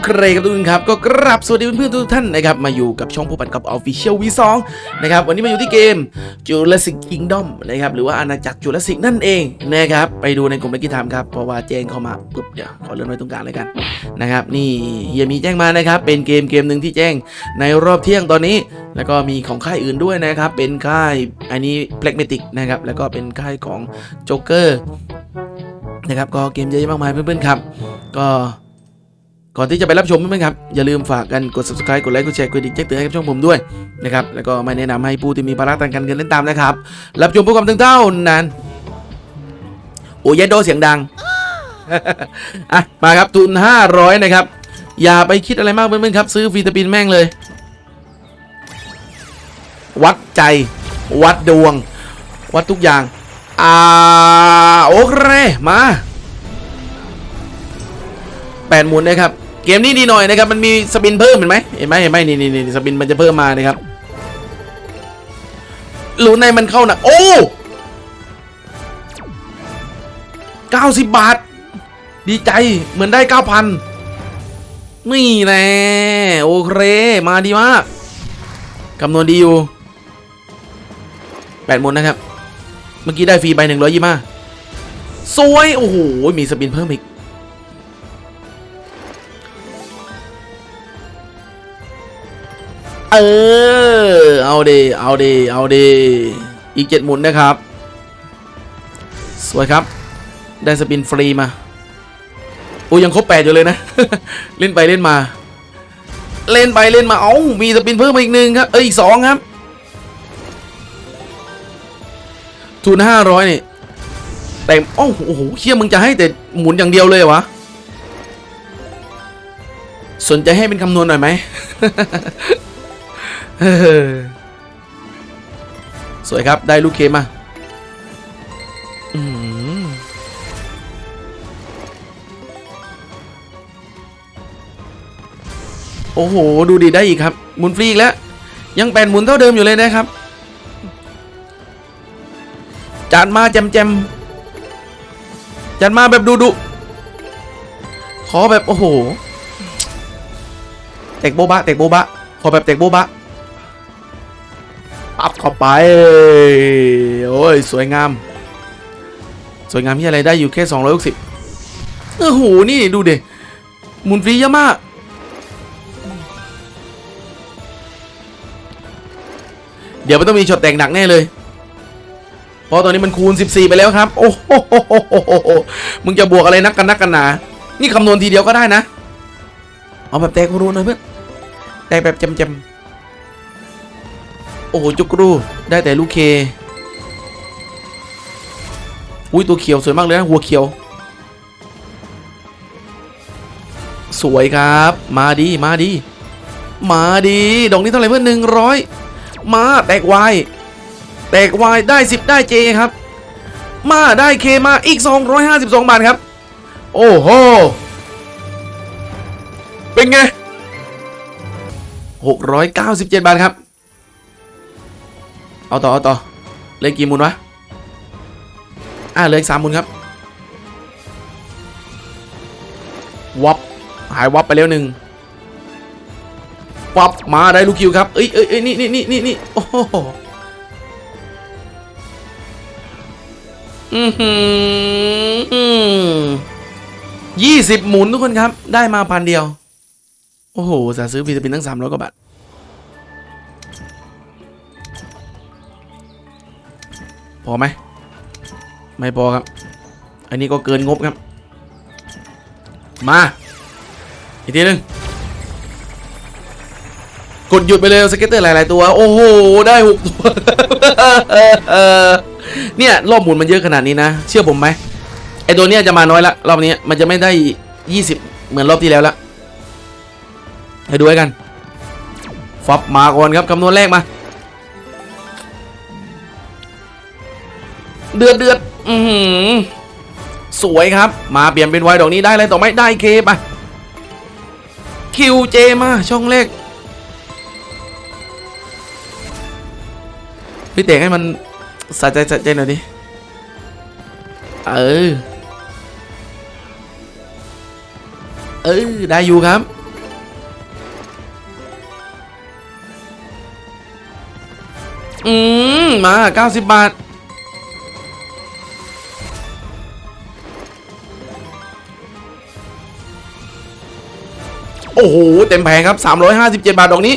เคครับทุกท่านครับก็กราบสวัสดีเพื่อนๆทุกท่านนะครับมาอยู่กับช่องผู้ปันกับ Official V2 นะครับวันนี้มาอยู่ที่เกม Jurassic Kingdom นะครับหรือว่าอาณาจักร Jurassic นั่นเองนะครับไปดูในกลุ่มเลกิทามครับเพราะว่าแจ้งเข้ามาปุ๊บเดี๋ยวขอเลื่อนไว้ตรงกลางเลยกันนะครับนี่เฮียมีแจ้งมานะครับเป็นเกมเกมหนึ่งที่แจ้งในรอบเที่ยงตอนนี้ แล้วก็มีของค่ายอื่นด้วยนะครับเป็นค่ายอันนี้ p l a g m a t i c นะครับแล้วก็เป็นค่ายของ Joker นะครับก็เกมเยอะแยะมากมายเพื่อนๆครับก็ ก่อนที่จะไปรับชมเพื่อนๆครับ อย่าลืมฝากกันกด subscribe กดไลค์กดแชร์กดดิ่งแจ้งเตือนให้กับช่องผมด้วยนะครับ แล้วก็ไม่แนะนำให้ผู้ที่มีภาระทางการเงินเล่นตามนะครับ รับชมพวกคำตึงเท่านั้นโอ้ยโดเสียงดังอะมาครับทุน 500 นะครับ อย่าไปคิดอะไรมากเพื่อนๆครับ ซื้อฟีตาปินแม่งเลย วัดใจ วัดดวง วัดทุกอย่างอ่าโอเคมาแปดหมุนนะครับ เกมนี้ดีหน่อยนะครับมันมีสปินเพิ่มเห็นไหมเห็นไหมเห็นไหมนี่นี่นี่สปินมันจะเพิ่มมานะครับลุ้นในมันเข้าหนักโอ้เก้าสิบบาท ดีใจเหมือนได้เก้าพันนี่แน่โอเคมาดีมากคำนวณดีอยู่แปดหมุนนะครับ เมื่อกี้ได้ฟรีใบหนึ่งร้อยยี่ห้าสวย โอ้โห มีสปินเพิ่มอีก เออ เอาดีเอาดีเอาดีอีกเจ็ดหมุนนะครับ สวยครับ ได้สปินฟรีมาโอ้ยังครบแปดอยู่เลยนะ เล่นไปเล่นมา เล่นไปเล่นมา เอ้า มีสปินเพิ่มมาอีกหนึ่งครับ เอ้ยอีกสองครับ ทุนห้าร้อยนี่ แต่โอ้โหเชี่ยมึงจะให้แต่หมุนอย่างเดียวเลยวะสนใจให้เป็นคำนวณหน่อยไหม สวยครับได้ลูกเคมาอโอ้โห ดูดีได้อีกครับหมุนฟรีอีกแล้ว ยังแปดหมุนเท่าเดิมอยู่เลยนะครับ จานมาแจมแจมจานมาแบบดูดุขอแบบ โอ้โห เตกโบบะเตกโบบะขอแบบเตกโบบะ ปั๊บเข้าไป โอ้ย สวยงาม สวยงามที่อะไรได้อยู่แค่260โอ้โหนี่ดูเดหมุนฟรีเยอะมากเดี๋ยวมันต้องมีช็อตแต่งหนักแน่เลย เพราะตอนนี้มันคูณ 14 ไปแล้วครับ โอ้โหมึงจะบวกอะไรนักกันนักกันหนา นี่คำนวณทีเดียวก็ได้นะ เอาแบบแตกรูหน่อยเพื่อน แตกแบบจำๆ โอ้โหจุกรูได้แต่ลูกเค อุ้ยตัวเขียวสวยมากเลยนะหัวเขียว สวยครับ มาดีมาดี มาดีดอกนี้เท่าไหร่เพื่อนหนึ่งร้อยมาแตกวายแตกวายได้10ได้เจครับ มาได้เคมาอีก 252 บาทครับ โอ้โหเป็นไง697 บาทครับ เอาต่อเอาต่อเหลยกี่หมุนวะอ่าเหลยอีกสามหมุนครับวับหายวับไปแล้วหนึ่งวับมาได้ลูกคิวครับเอ้ยเอ้ยเอ้ยนี่นี่นี่นี่นี่โอ้โหอือหือยี่สิบหมุนทุกคนครับ ได้มาพันเดียว โอ้โหสาซื้อฟิลิปปินตั้งสามร้อยกว่าบาท พอไหมไม่พอครับ อันนี้ก็เกินงบครับ มา อีกทีหนึ่งกดหยุดไปเลยสเก็ตเตอร์หลาย ๆ ตัว โอ้โห ได้หกตัว เนี่ยรอบหมุนมันเยอะขนาดนี้นะ เชื่อผมไหมไอตัวเนี้ยจะมาน้อยละรอบนี้มันจะไม่ได้ยี่สิบเหมือนรอบที่แล้วละให้ดูไว้กันฟอบมาก่อนครับคำนวณแรกมา เดือดเดือดอืมสวยครับ มาเปลี่ยนเป็นไวดอกนี้ได้เลยต่อไหมได้เคปะคิวเจมาช่องเลขพี่เตะให้มันสะใจสะใจหน่อยดิ เออ เออ ได้อยู่ครับ อืม มา 90 บาท อ้โห เต็มแผงครับ 357 บาทดอกนี้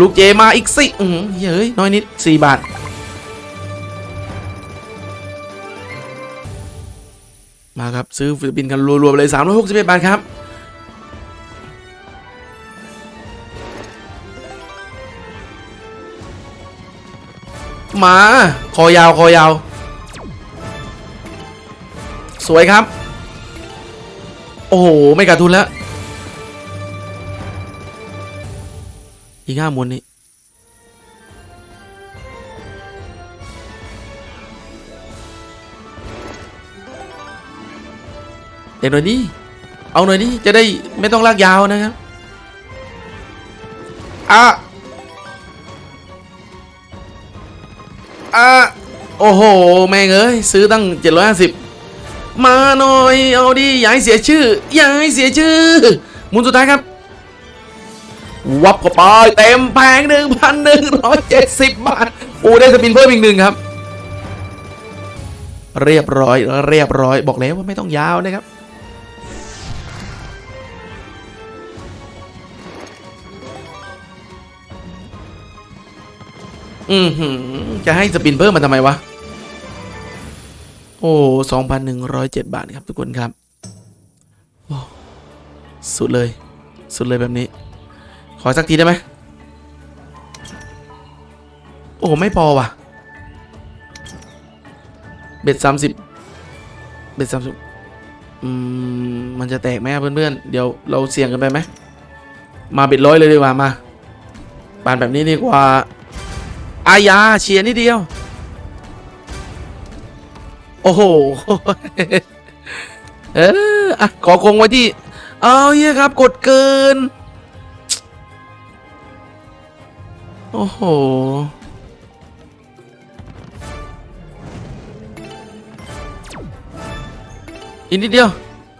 ลูกเจมาอีกสิอือหือเฮ้ย น้อยนิด 4 บาท มาครับ ซื้อฟิลิปปินส์กันรวมๆเลย 361 บาทครับมา คอยาว คอยาว สวยครับ โอ้โห ไม่ขาดทุนแล้ว อีกห้ามูลนี้เด็กหน่อยดิ เอาหน่อยดิ จะได้ไม่ต้องลากยาวนะครับ อะ อะ โอ้โห แม่งเอ้ย ซื้อตั้ง 750 มาหน่อย เอาดิ อย่าให้เสียชื่อ อย่าให้เสียชื่อหมุนสุดท้ายครับ วับเข้าไปเต็มแพงหนึ่งพันหนึ่งร้อยเจ็ดสิบบาทโอ้ได้สปินเพิ่มอีกหนึ่งครับ เรียบร้อยเรียบร้อยบอกแล้วว่าไม่ต้องยาวนะครับอือหือจะให้สปินเพิ่มมันทำไมวะ โอ้สองพันหนึ่งร้อยเจ็ดบาทครับทุกคนครับ สุดเลย สุดเลยแบบนี้ อสักทีได้ไหมโอ้ไม่พอว่ะ เบ็ดสามสิบเบ็ดสามสิบอืมมันจะแตกไหมอะเพื่อนๆ เดี๋ยวเราเสี่ยงกันไปไหม มาเบ็ดร้อยเลยดีกว่ามาปานแบบนี้ดีกว่า อายาเชียร์นิดเดียว โอ้โห เออ อะ ขอคงไว้ที่ เอาเฮียครับ กดเกิน โอ้โห อีกนิดเดียว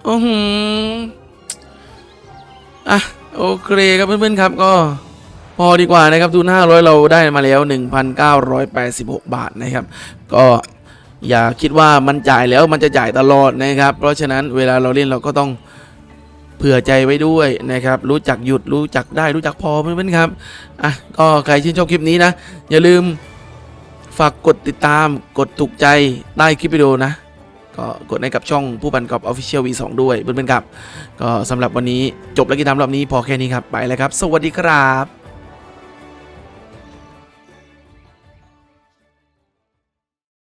โอ้โหอะ โอเคครับเพื่อนๆครับก็พอดีกว่านะครับทุน500 เราได้มาแล้ว 1,986 บาทนะครับ ก็อย่าคิดว่ามันจ่ายแล้วมันจะจ่ายตลอดนะครับ เพราะฉะนั้นเวลาเราเล่นเราก็ต้อง เผื่อใจไว้ด้วยนะครับ รู้จักหยุดรู้จักได้รู้จักพอเพื่อนๆครับอะก็ใครชื่นชอบคลิปนี้นะ อย่าลืมฝากกดติดตามกดถูกใจใต้คลิปวิดีโอนะก็กดให้กับช่องผู้บันกอบ Official V2 ด้วยเพื่อนๆครับ ก็สำหรับวันนี้จบแล้วกินทำรอบนี้พอแค่นี้ครับ ไปแล้วครับ สวัสดีครับ